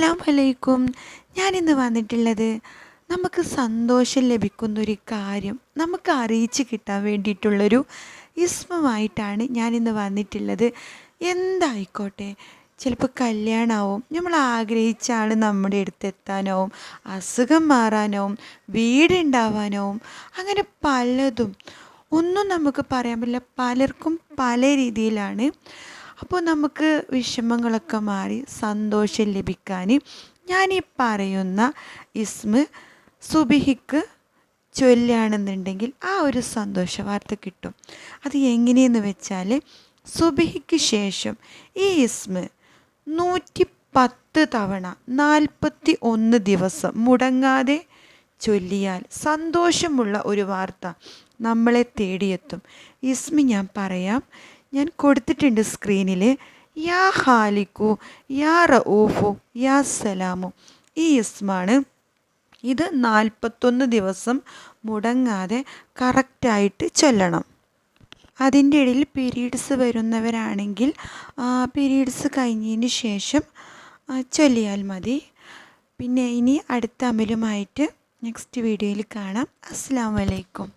അസ്സലാം വലൈക്കും ഞാനിന്ന് വന്നിട്ടുള്ളത് നമുക്ക് സന്തോഷം ലഭിക്കുന്നൊരു കാര്യം നമുക്ക് അറിയിച്ച് കിട്ടാൻ വേണ്ടിയിട്ടുള്ളൊരു ഇസ്മമായിട്ടാണ് ഞാനിന്ന് വന്നിട്ടുള്ളത്. എന്തായിക്കോട്ടെ ചിലപ്പോൾ കല്യാണമാവും നമ്മൾ ആഗ്രഹിച്ച ആൾ നമ്മുടെ അടുത്ത് എത്താനാവും അസുഖം മാറാനാവും വീടുണ്ടാവാനാവും അങ്ങനെ പലതും. ഒന്നും നമുക്ക് പറയാൻ പറ്റില്ല പലർക്കും പല രീതിയിലാണ് അപ്പോൾ നമുക്ക് വിഷമങ്ങളൊക്കെ മാറി സന്തോഷം ലഭിക്കാൻ ഞാൻ ഈ പറയുന്ന ഇസ്മ സുബിഹിക്ക് ചൊല്ലുകയാണെന്നുണ്ടെങ്കിൽ ആ ഒരു സന്തോഷ വാർത്ത കിട്ടും. അത് എങ്ങനെയെന്ന് വെച്ചാൽ സുബിഹിക്ക് ശേഷം ഈ ഇസ്മ നൂറ്റി പത്ത് തവണ നാൽപ്പത്തി ഒന്ന് ദിവസം മുടങ്ങാതെ ചൊല്ലിയാൽ സന്തോഷമുള്ള ഒരു വാർത്ത നമ്മളെ തേടിയെത്തും. ഇസ്മി ഞാൻ പറയാം ഞാൻ കൊടുത്തിട്ടുണ്ട് സ്ക്രീനിൽ യാ ഹാലിക്കു യാ റഊഫു യാ സലാമു. ഈ ഇസ്മാണ്. ഇത് നാൽപ്പത്തൊന്ന് ദിവസം മുടങ്ങാതെ കറക്റ്റായിട്ട് ചൊല്ലണം. അതിന്റെ ഇടയിൽ പീരീഡ്സ് വരുന്നവരാണെങ്കിൽ പീരീഡ്സ് കഴിഞ്ഞതിന് ശേഷം ചൊല്ലിയാൽ മതി. പിന്നെ ഇനി അടുത്ത അമലുമായിട്ട് നെക്സ്റ്റ് വീഡിയോയിൽ കാണാം. അസ്സാം വലൈക്കും